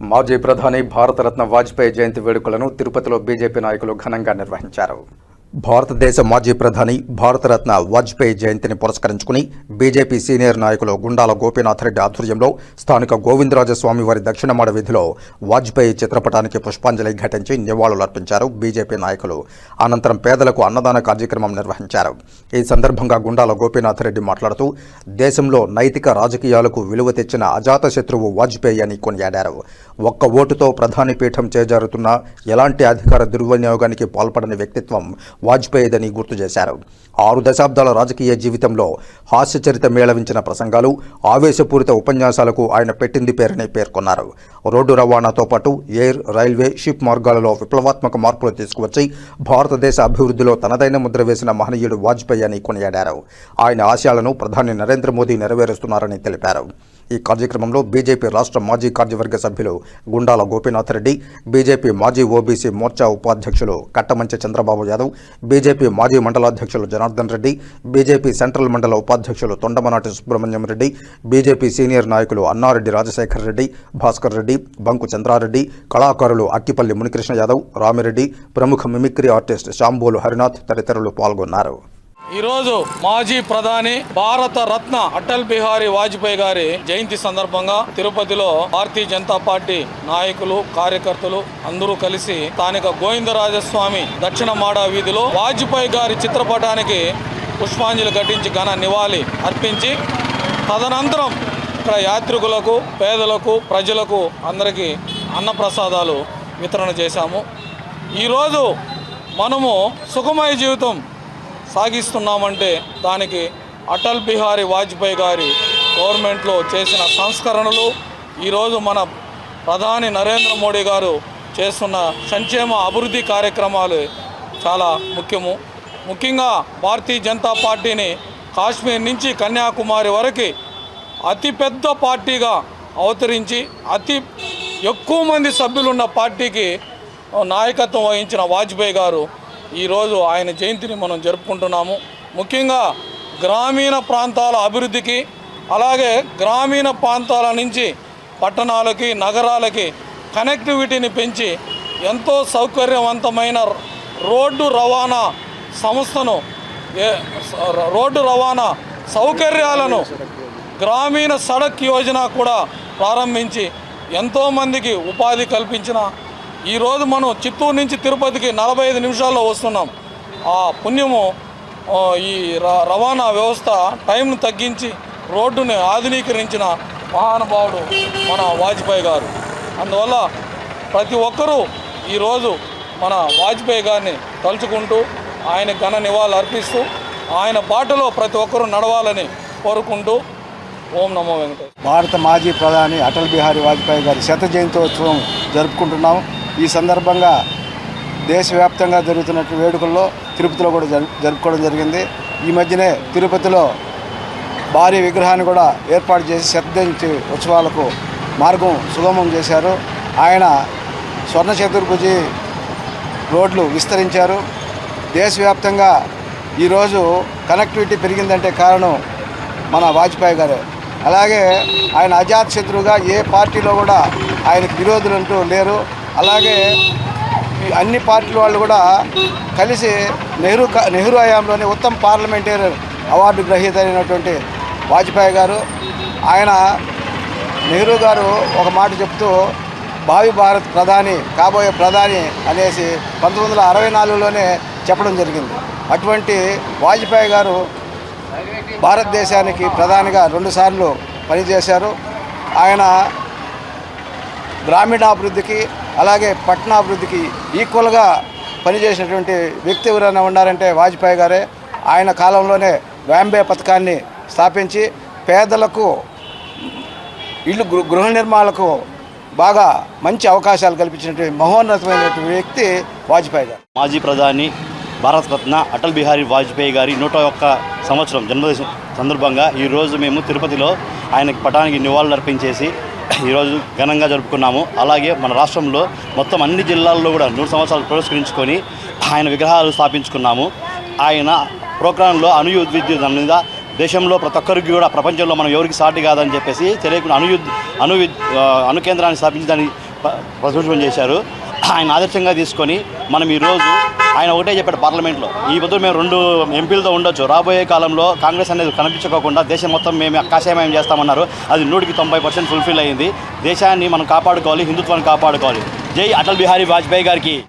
మాజీ ప్రధాని భారతరత్న వాజ్పేయి జయంతి వేడుకలను తిరుపతిలో బీజేపీ నాయకులు ఘనంగా నిర్వహించారు. భారతదేశ మాజీ ప్రధాని భారతరత్న వాజ్పేయి జయంతిని పురస్కరించుకుని బీజేపీ సీనియర్ నాయకులు గుండాల గోపీనాథ్ రెడ్డి ఆధ్వర్యంలో స్థానిక గోవిందరాజస్వామి వారి దక్షిణమాడ వీధిలో వాజ్పేయి చిత్రపటానికి పుష్పాంజలి ఘటించి నివాళులర్పించారు బీజేపీ నాయకులు. అనంతరం పేదలకు అన్నదాన కార్యక్రమం నిర్వహించారు. ఈ సందర్భంగా గుండాల గోపీనాథ్ రెడ్డి మాట్లాడుతూ దేశంలో నైతిక రాజకీయాలకు విలువ తెచ్చిన అజాతశత్రువు వాజ్పేయి అని కొనియాడారు. ఒక్క ఓటుతో ప్రధాని పీఠం చేజారుతున్న ఎలాంటి అధికార దుర్వినియోగానికి పాల్పడని వ్యక్తిత్వం వాజ్పేయిదని గుర్తు చేశారు. ఆరు దశాబ్దాల రాజకీయ జీవితంలో హాస్యచరిత మేళవించిన ప్రసంగాలు ఆవేశపూరిత ఉపన్యాసాలకు ఆయన పెట్టింది పేరని పేర్కొన్నారు. రోడ్డు రవాణాతో పాటు ఎయిర్ రైల్వే షిప్ మార్గాలలో విప్లవాత్మక మార్పులు తీసుకువచ్చి భారతదేశ అభివృద్ధిలో తనదైన ముద్ర వేసిన మహనీయుడు వాజ్పేయి అని కొనియాడారు. ఆయన ఆశయాలను ప్రధాని నరేంద్ర మోదీ నెరవేరుస్తున్నారని తెలిపారు. ఈ కార్యక్రమంలో బీజేపీ రాష్ట్ర మాజీ కార్యవర్గ సభ్యులు గుండాల గోపీనాథ్ రెడ్డి బీజేపీ మాజీ ఓబీసీ మోర్చా ఉపాధ్యక్షులు కట్టమంచి చంద్రబాబు యాదవ్ బీజేపీ మాజీ మండలాధ్యక్షులు జనార్దన్ రెడ్డి బీజేపీ సెంట్రల్ మండల ఉపాధ్యక్షులు తొండమనాటి సుబ్రహ్మణ్యం రెడ్డి బీజేపీ సీనియర్ నాయకులు అన్నారెడ్డి రాజశేఖర్ రెడ్డి భాస్కర్ రెడ్డి బంకు చంద్రారెడ్డి కళాకారులు అక్కిపల్లి మునికృష్ణ యాదవ్ రామిరెడ్డి ప్రముఖ మిమిక్రీ ఆర్టిస్ట్ శాంబోలు హరినాథ్ తదితరులు పాల్గొన్నారు. ఈరోజు మాజీ ప్రధాని భారత రత్న అటల్ బిహారీ వాజ్పేయి గారి జయంతి సందర్భంగా తిరుపతిలో భారతీయ జనతా పార్టీ నాయకులు కార్యకర్తలు అందరూ కలిసి స్థానిక గోవిందరాజస్వామి దక్షిణ మాడ వీధిలో వాజ్పేయి గారి చిత్రపటానికి పుష్పాంజలి ఘటించి ఘన నివాళి అర్పించి తదనంతరం ఇక్కడ యాత్రికులకు పేదలకు ప్రజలకు అందరికీ అన్నప్రసాదాలు వితరణ చేశాము. ఈరోజు మనము సుఖమయ జీవితం సాగిస్తున్నామంటే దానికి అటల్ బిహారీ వాజ్పేయి గారి గవర్నమెంట్లో చేసిన సంస్కరణలు ఈరోజు మన ప్రధాని నరేంద్ర మోడీ గారు చేస్తున్న సంక్షేమ అభివృద్ధి కార్యక్రమాలు చాలా ముఖ్యము. ముఖ్యంగా భారతీయ జనతా పార్టీని కాశ్మీర్ నుంచి కన్యాకుమారి వరకు అతిపెద్ద పార్టీగా అవతరించి అతి ఎక్కువ మంది సభ్యులున్న పార్టీకి నాయకత్వం వహించిన వాజ్పేయి గారు ఈరోజు ఆయన జయంతిని మనం జరుపుకుంటున్నాము. ముఖ్యంగా గ్రామీణ ప్రాంతాల అభివృద్ధికి అలాగే గ్రామీణ ప్రాంతాల నుంచి పట్టణాలకి నగరాలకి కనెక్టివిటీని పెంచి ఎంతో సౌకర్యవంతమైన రోడ్డు రవాణా సంస్థను రోడ్డు రవాణా సౌకర్యాలను గ్రామీణ సడక్ యోజన కూడా ప్రారంభించి ఎంతోమందికి ఉపాధి కల్పించిన ఈరోజు మనం చిత్తూరు నుంచి తిరుపతికి నలభై ఐదు నిమిషాల్లో వస్తున్నాం. ఆ పుణ్యము ఈ ర- రవాణా వ్యవస్థ టైంను తగ్గించి రోడ్డుని ఆధునీకరించిన మహానుభావుడు మన వాజ్పేయి గారు. అందువల్ల ప్రతి ఒక్కరూ ఈరోజు మన వాజ్పేయి గారిని తలుచుకుంటూ ఆయన ఘన నివాళులు అర్పిస్తూ ఆయన బాటలో ప్రతి ఒక్కరూ నడవాలని కోరుకుంటూ ఓం నమో వెంకటేశ్వర భారత మాజీ ప్రధాని అటల్ బిహారీ వాజ్పేయి గారి శత జయంతోత్సవం జరుపుకుంటున్నాము. ఈ సందర్భంగా దేశవ్యాప్తంగా జరుగుతున్నట్టు వేడుకల్లో తిరుపతిలో కూడా జరుపుకోవడం జరిగింది. ఈ మధ్యనే తిరుపతిలో భారీ విగ్రహాన్ని కూడా ఏర్పాటు చేసి శ్రద్ధించి ఉత్సవాలకు మార్గం సుగమం చేశారు. ఆయన స్వర్ణ చతుర్భుజి రోడ్లు విస్తరించారు. దేశవ్యాప్తంగా ఈరోజు కనెక్టివిటీ పెరిగిందంటే కారణం మన వాజ్పేయి గారే. అలాగే ఆయన అజాత్ శత్రువుగా ఏ పార్టీలో కూడా ఆయనకు విరోధులు అంటూ లేరు. అలాగే అన్ని పార్టీల వాళ్ళు కూడా కలిసి నెహ్రూ నెహ్రూ హయాంలోనే ఉత్తమ పార్లమెంటేరియన్ అవార్డు గ్రహీత అయినటువంటి వాజ్పేయి గారు ఆయన నెహ్రూ గారు ఒక మాట చెప్తూ భావి భారత్ ప్రధాని కాబోయే ప్రధాని అనేసి పంతొమ్మిది వందల అరవై నాలుగులోనే చెప్పడం జరిగింది. అటువంటి వాజ్పేయి గారు భారతదేశానికి ప్రధానిగా రెండుసార్లు పనిచేశారు. ఆయన గ్రామీణాభివృద్ధికి అలాగే పట్టణాభివృద్ధికి ఈక్వల్గా పనిచేసినటువంటి వ్యక్తి ఎవరైనా ఉన్నారంటే వాజ్పేయి గారే. ఆయన కాలంలోనే వ్యాంబే పథకాన్ని స్థాపించి పేదలకు ఇల్లు గృహ నిర్మాణాలకు బాగా మంచి అవకాశాలు కల్పించినటువంటి మహోన్నతమైనటువంటి వ్యక్తి వాజ్పేయి గారు. మాజీ ప్రధాని భారతరత్న అటల్ బిహారీ వాజ్పేయి గారి నూట ఒక్క సంవత్సరం జన్మదిన సందర్భంగా ఈరోజు మేము తిరుపతిలో ఆయనకి పటానికి నివాళులు అర్పించేసి ఈరోజు ఘనంగా జరుపుకున్నాము. అలాగే మన రాష్ట్రంలో మొత్తం అన్ని జిల్లాల్లో కూడా నూరు సంవత్సరాలు పురస్కరించుకొని ఆయన విగ్రహాలు స్థాపించుకున్నాము. ఆయన ప్రోగ్రాంలో అనుయుద్ విద్యుత్ మీద దేశంలో ప్రతి ఒక్కరికి కూడా ప్రపంచంలో మనం ఎవరికి సాటి కాదని చెప్పేసి తెలియకుండా అనుయుద్ అను అనుకేంద్రాన్ని స్థాపించడానికి ఆ, చేశారు. ఆయన ఆదర్శంగా తీసుకొని మనం ఈరోజు ఆయన ఒకటే చెప్పాడు పార్లమెంట్లో ఈ పొద్దు మేము రెండు ఎంపీలతో ఉండొచ్చు. రాబోయే కాలంలో కాంగ్రెస్ అనేది కనిపించుకోకుండా దేశం మొత్తం మేము కాషాయమయం చేస్తామన్నారు. అది నూటికి తొంభై పర్సెంట్ ఫుల్ఫిల్ అయింది. దేశాన్ని మనం కాపాడుకోవాలి హిందుత్వాన్ని కాపాడుకోవాలి. జై అటల్ బిహారీ వాజ్పేయి గారికి.